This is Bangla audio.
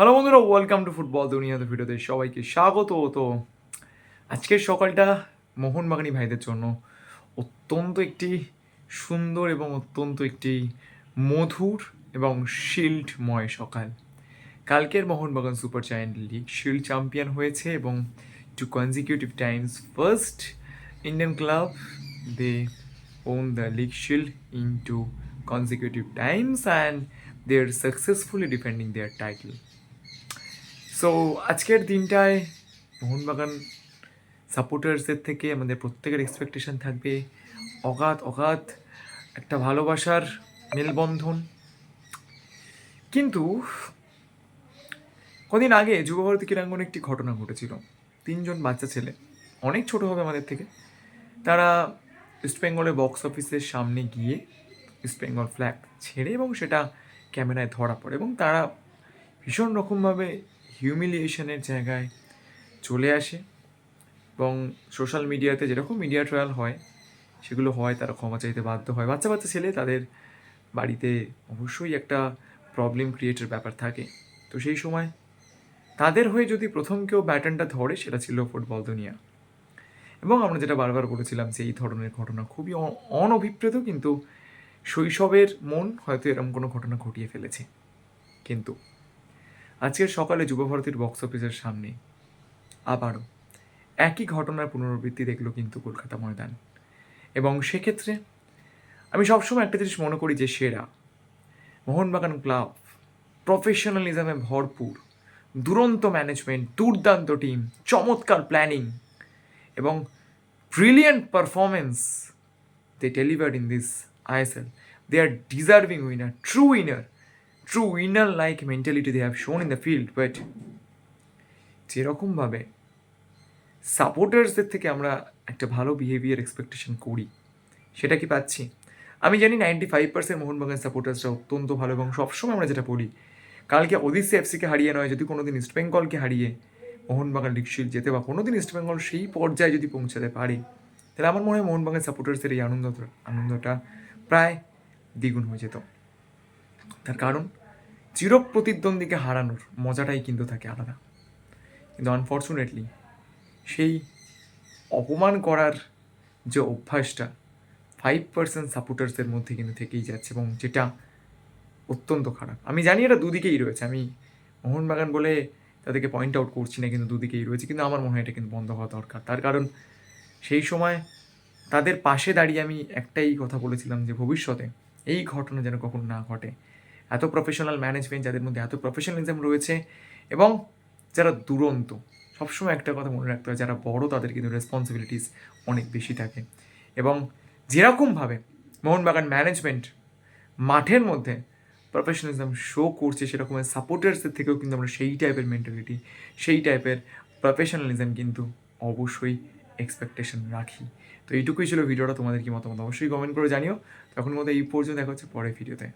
হ্যালো বন্ধুরা ওয়েলকাম টু ফুটবল দুনিয়াতে ভিডিওতে সবাইকে স্বাগত তো আজকের সকালটা মোহনবাগানী ভাইদের জন্য অত্যন্ত একটি সুন্দর এবং অত্যন্ত একটি মধুর এবং শিল্ডময় সকাল কালকের Mohun Bagan super giant league shield champion হয়েছে এবং two consecutive times first Indian club they own the league shield into consecutive times and they're successfully defending their title. So আজকের দিনটায় মোহনবাগান সাপোর্টার্সদের থেকে আমাদের প্রত্যেকের এক্সপেকটেশন থাকবে অগাধ অগাধ একটা ভালোবাসার মেলবন্ধন। কিন্তু কদিন আগে যুবভারতী ক্রীড়াঙ্গনে একটি ঘটনা ঘটেছিল। তিনজন বাচ্চা ছেলে, অনেক ছোট হবে আমাদের থেকে, তারা ইস্টবেঙ্গলের বক্স অফিসের সামনে গিয়ে ইস্টবেঙ্গল ফ্ল্যাগ ছেড়ে এবং সেটা ক্যামেরায় ধরা পড়ে এবং তারা ভীষণ রকমভাবে হিউমিলিয়েশনের জায়গায় চলে আসে এবং সোশ্যাল মিডিয়াতে যেরকম মিডিয়া ট্রায়াল হয়, সেগুলো হয়, তারা ক্ষমা চাইতে বাধ্য হয়। বাচ্চা বাচ্চা ছেলে তাদের বাড়িতে অবশ্যই একটা প্রবলেম ক্রিয়েটের ব্যাপার থাকে। তো সেই সময় তাদের হয়ে যদি প্রথম কেউ ব্যাটনটা ধরে, সেটা ছিল ফুটবল দুনিয়া। এবং আমরা যেটা বারবার বলেছিলাম যে, এই ধরনের ঘটনা খুবই অনভিপ্রেত কিন্তু শৈশবের মন হয়তো এরকম কোনো ঘটনা ঘটিয়ে ফেলেছে। কিন্তু আজকের সকালে যুবভারতীর বক্স অফিসের সামনে। আবারও একই ঘটনার পুনরাবৃত্তি দেখল কিন্তু কলকাতা ময়দান। এবং সেক্ষেত্রে আমি সবসময় একটা জিনিস মনে করি যে সেরা। মোহনবাগান ক্লাব প্রফেশনালিজমে ভরপুর, দুরন্ত ম্যানেজমেন্ট দুর্দান্ত টিম চমৎকার প্ল্যানিং এবং brilliant performance they delivered in this ISL they are deserving winner true winner true winner like mentality they have shown in the field but যেরকমভাবে সাপোর্টার্সদের থেকে আমরা একটা ভালো বিহেভিয়ার এক্সপেকটেশন করি, সেটা কি পাচ্ছি? আমি জানি নাইনটি ফাইভ পার্সেন্ট মোহনবাগান সাপোর্টার্সরা অত্যন্ত ভালো এবং সবসময় আমরা যেটা বলি, কালকে ওদিসি এফসিকে হারিয়ে নয়, যদি কোনোদিন ইস্টবেঙ্গলকে হারিয়ে মোহনবাগান লিগ শিল্ড যেতে বা কোনোদিন ইস্টবেঙ্গল সেই পর্যায়ে যদি পৌঁছাতে পারে, তাহলে আমার মনে হয় মোহনবাগান সাপোর্টার্সের এই আনন্দ আনন্দটা প্রায় দ্বিগুণ হয়ে যেত। তার কারণ চির প্রতিদ্বন্দ্বীকে হারানোর মজাটাই কিন্তু থাকে আলাদা। কিন্তু আনফর্চুনেটলি সেই অপমান করার যে অভ্যাসটা ফাইভ পার্সেন্ট সাপোর্টার্সদের মধ্যে কিন্তু থেকেই যাচ্ছে এবং যেটা অত্যন্ত খারাপ। আমি জানি এটা দুদিকেই রয়েছে। আমি মোহনবাগান বলে তাদেরকে পয়েন্ট আউট করছি না, কিন্তু দুদিকেই রয়েছে। কিন্তু আমার মনে হয় এটা কিন্তু বন্ধ হওয়া দরকার। তার কারণ সেই সময় তাদের পাশে দাঁড়িয়ে আমি একটাই কথা বলেছিলাম যে ভবিষ্যতে এই ঘটনা যেন কখনো না ঘটে। এত প্রফেশনাল ম্যানেজমেন্ট যাদের মধ্যে এত প্রফেশনালিজম রয়েছে এবং যারা দুরন্ত, সবসময় একটা কথা মনে রাখতে হয়, যারা বড় তাদের কিন্তু রেসপন্সিবিলিটিস অনেক বেশি থাকে। এবং যেরকমভাবে মোহনবাগান ম্যানেজমেন্ট মাঠের মধ্যে প্রফেশনালিজম শো করছে সেরকম সাপোর্টার্সদের থেকেও কিন্তু আমরা সেই টাইপের মেন্টালিটি সেই টাইপের প্রফেশনালিজম কিন্তু অবশ্যই এক্সপেকটেশন রাখি। তো এইটুকুই ছিল ভিডিওটা, তোমাদের কি মতামত অবশ্যই কমেন্ট করে জানিও। তখন মতো এই পর্যন্ত, দেখা হচ্ছে পরের ভিডিওতে।